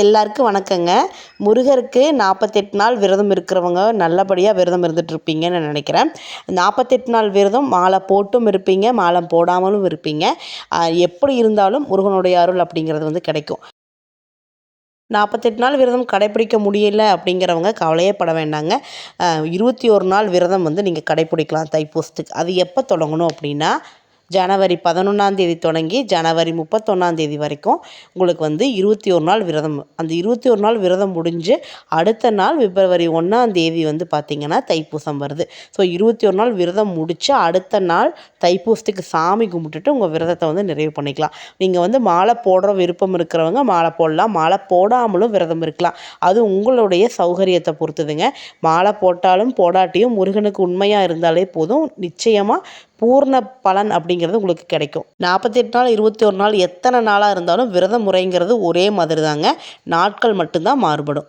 எல்லாருக்கும் வணக்கங்க. முருகருக்கு நாற்பத்தெட்டு நாள் விரதம் இருக்கிறவங்க நல்லபடியாக விரதம் இருந்துகிட்ருப்பீங்கன்னு நான் நினைக்கிறேன். நாற்பத்தெட்டு நாள் விரதம் மாலை போட்டும் இருப்பீங்க மாலை போடாமலும் இருப்பீங்க. எப்படி இருந்தாலும் முருகனுடைய அருள் அப்படிங்கிறது வந்து கிடைக்கும். நாற்பத்தெட்டு நாள் விரதம் கடைப்பிடிக்க முடியல அப்படிங்கிறவங்க கவலையே பட வேண்டாங்க இருபத்தி ஒரு நாள் விரதம் வந்து நீங்கள் கடைப்பிடிக்கலாம் தைப்பூசத்துக்கு. அது எப்போ தொடங்கணும் அப்படின்னா ஜனவரி பதினொன்றாந்தேதி தொடங்கி ஜனவரி முப்பத்தொன்னாந்தேதி வரைக்கும் உங்களுக்கு வந்து இருபத்தி ஒரு நாள் விரதம். அந்த இருபத்தி ஒரு நாள் விரதம் முடிஞ்சு அடுத்த நாள் பிப்ரவரி ஒன்றாந்தேதி வந்து பார்த்திங்கன்னா தைப்பூசம் வருது. ஸோ இருபத்தி ஒரு நாள் விரதம் முடித்து அடுத்த நாள் தைப்பூசத்துக்கு சாமி கும்பிட்டுட்டு உங்கள் விரதத்தை வந்து நிறைவு பண்ணிக்கலாம். நீங்கள் வந்து மாலை போடுற விருப்பம் இருக்கிறவங்க மாலை போடலாம். மாலை போடாமலும் விரதம் இருக்கலாம். அது உங்களுடைய சௌகரியத்தை பொறுத்துதுங்க. மாலை போட்டாலும் போடாட்டியும் முருகனுக்கு உண்மையாக இருந்தாலே போதும். நிச்சயமாக பூர்ண பலன் அப்படிங்கிறது உங்களுக்கு கிடைக்கும். நாற்பத்தெட்டு நாள் இருபத்தி ஒரு நாள் எத்தனை நாளாக இருந்தாலும் விரத முறைங்கிறது ஒரே மாதிரி தாங்க நாட்கள் மட்டும்தான் மாறுபடும்.